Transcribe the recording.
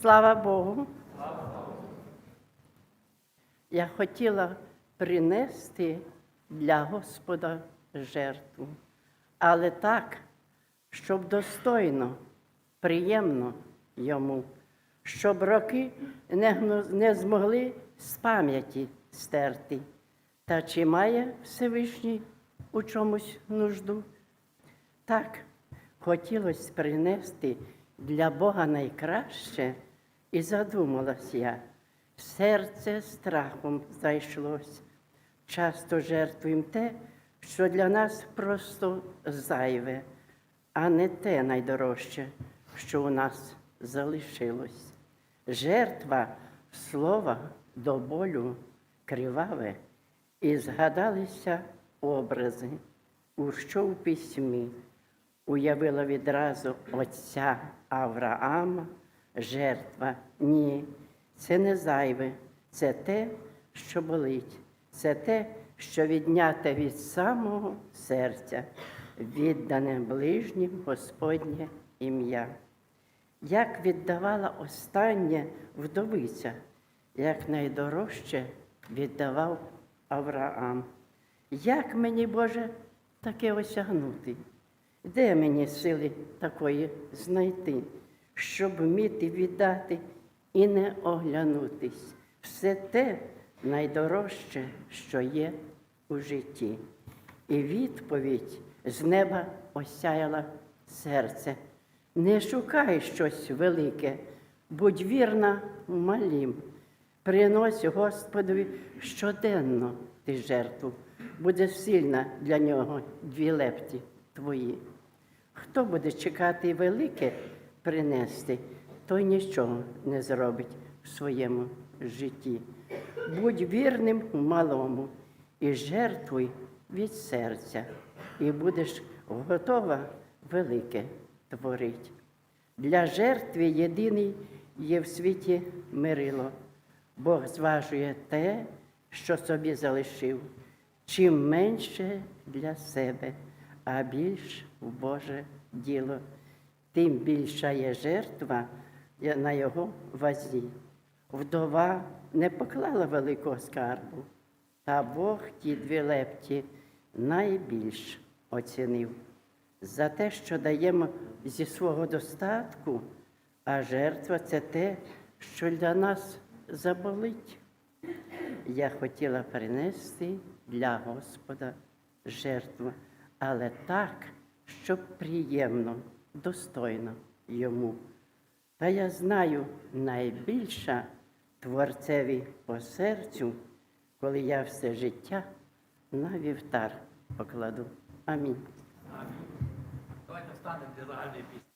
Слава Богу. Я хотіла принести для Господа жертву, але так, щоб достойно, приємно йому, щоб роки не, не змогли з пам'яті стерти. Та чи має Всевишній у чомусь нужду? Так, хотілося принести для Бога найкраще, і задумалась я. Серце страхом зайшлось. Часто жертвуємо те, що для нас просто зайве, а не те найдорожче, що у нас залишилось. Жертва слова до болю криваве, і згадалися образи, у що в письмі уявила відразу отця Авраама, жертва. Ні, це не зайве, це те, що болить, це те, що відняте від самого серця, віддане ближнім Господнє ім'я. Як віддавала останнє вдовиця, як найдорожче віддавав Авраам. Як мені, Боже, таке осягнути? Де мені сили такої знайти, щоб вміти віддати і не оглянутись? Все те найдорожче, що є у житті. І відповідь з неба осяяла серце. Не шукай щось велике, будь вірна малім. Принось Господові щоденно ти жертву, буде сильна для нього дві лепті твої. Хто буде чекати велике принести, той нічого не зробить в своєму житті. Будь вірним малому і жертвуй від серця, і будеш готова велике творить. Для жертви єдиний є в світі мирило. Бог зважує те, що собі залишив, чим менше для себе, а більш в Боже діло, тим більша є жертва на його вазі. Вдова не поклала великого скарбу, та Бог ті дві лепті найбільш оцінив за те, що даємо зі свого достатку, а жертва це те, що для нас заболить. Я хотіла принести для Господа жертву, але так, щоб приємно, достойно йому. Та я знаю найбільша творцеві по серцю, коли я все життя на вівтар покладу. Амінь. Давайте встанемо для загальної пісні.